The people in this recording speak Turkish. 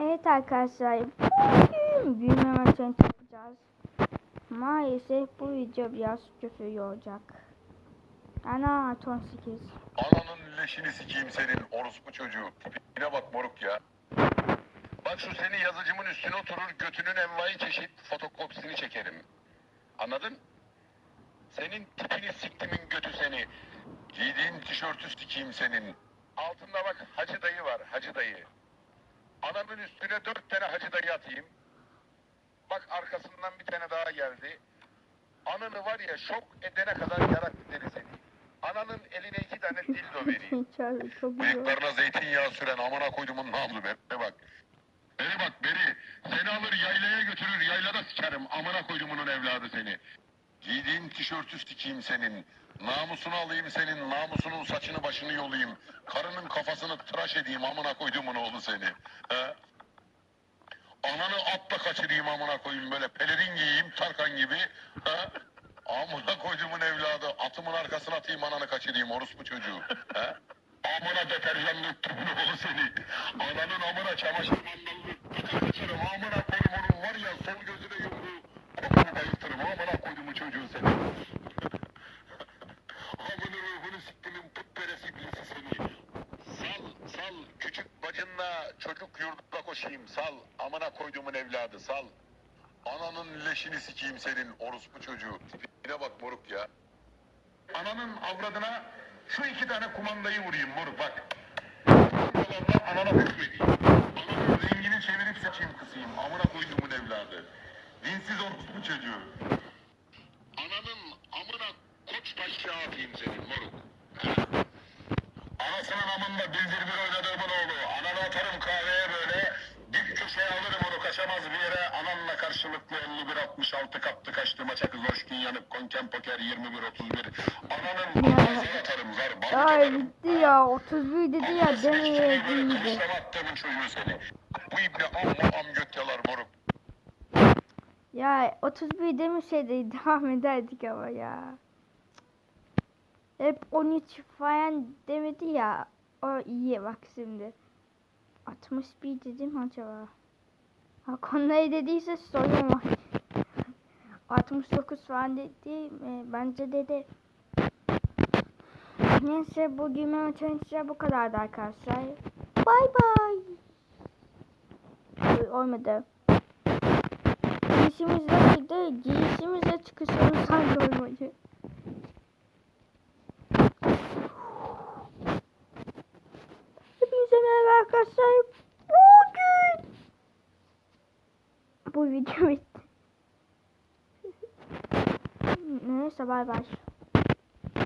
Evet arkadaşlar bugün büyüme maçını yapacağız. Maalesef bu video biraz küfür olacak. Ana 18. Ananın leşini sikeyim senin orospu çocuğu. Tipine bak moruk ya. Bak şu seni yazıcımın üstüne oturur götünün envai çeşit fotokopisini çekerim. Anladın? Senin tipini siktimin götü seni. Giydiğin tişörtü sikeyim senin. Altında bak hacı dayı var hacı dayı. Anamın üstüne dört tane hacı dayı atayım. Bak arkasından bir tane daha geldi. Ananı var ya şok edene kadar yarak deri seni. Ananın eline iki tane dildo vereyim. çok, çok iyi. Bıyıklarına zeytinyağı süren amına koydumun namlu be. Be bak. Beri bak beri. Seni alır yaylaya götürür yaylada sikerim. Amına koydumunun evladı seni. Giydiğin tişörtü sikeyim senin. Namusunu alayım senin. Namusunun saçını başını yolayım. Karının kafasını tıraş edeyim amına koydumun oğlu seni. He? Ananı atla kaçırayım amına koyayım böyle pelerin giyeyim Tarkan gibi. Ha? Amına koyduğumun evladı atımın arkasına atayım ananı kaçırayım orospu çocuğu. Ha? Amına deterjanlı tüplü oğlu seni. Ananın amına çamaşır mandalını. Amına koyduğumun var ya sol gözüne yumruğu. Kokunu bayıltırım amına koyduğumun çocuğu seni. Amına ruhunu siktimin putperesi birisi seni. Sal sal bacınla çocuk yurduna koşayım sal. Amına koyduğumun evladı sal. Ananın leşini sikeyim senin orospu çocuğu. Tipine bak moruk ya. Ananın avradına şu iki tane kumandayı vurayım moruk bak. Kumandalarla anana hükmedeyim. Ananın rengini çevirip saçayım kısayım. Amına koyduğumun evladı. Dinsiz orospu çocuğu. Ananın amına koç taşı atayım senin moruk. Anasının amında bildir bir Ananı atarım kahveye böyle. Dik köşeye alırım onu kaçamaz bir yere. Ananla karşılıklı 51-66 kaptı kaçtı maça kız hoş gün yanıp konken poker 21-31. Ananın ağzına atarım zar balık Ay atarım. bitti ya 31 dedi ya demeye değildi. kılıçlama attığımın çocuğu seni. Bu iple amma am göt yalar moruk. Ya 31 demişeydi devam ederdik ama ya. Hep 13 falan demedi ya. O iyi bak şimdi. 61 dedim acaba. Hakan ne dediyse sorun var. 69 falan dedi mi? Bence dedi. Neyse bugün Mehmet size bu kadardı arkadaşlar. Bay bay. Ay, Olmadı. Girişimizde? Girişimizde çıkışımız hangi arkadaşlar. Bugün bu video bitti. Neyse bay bay.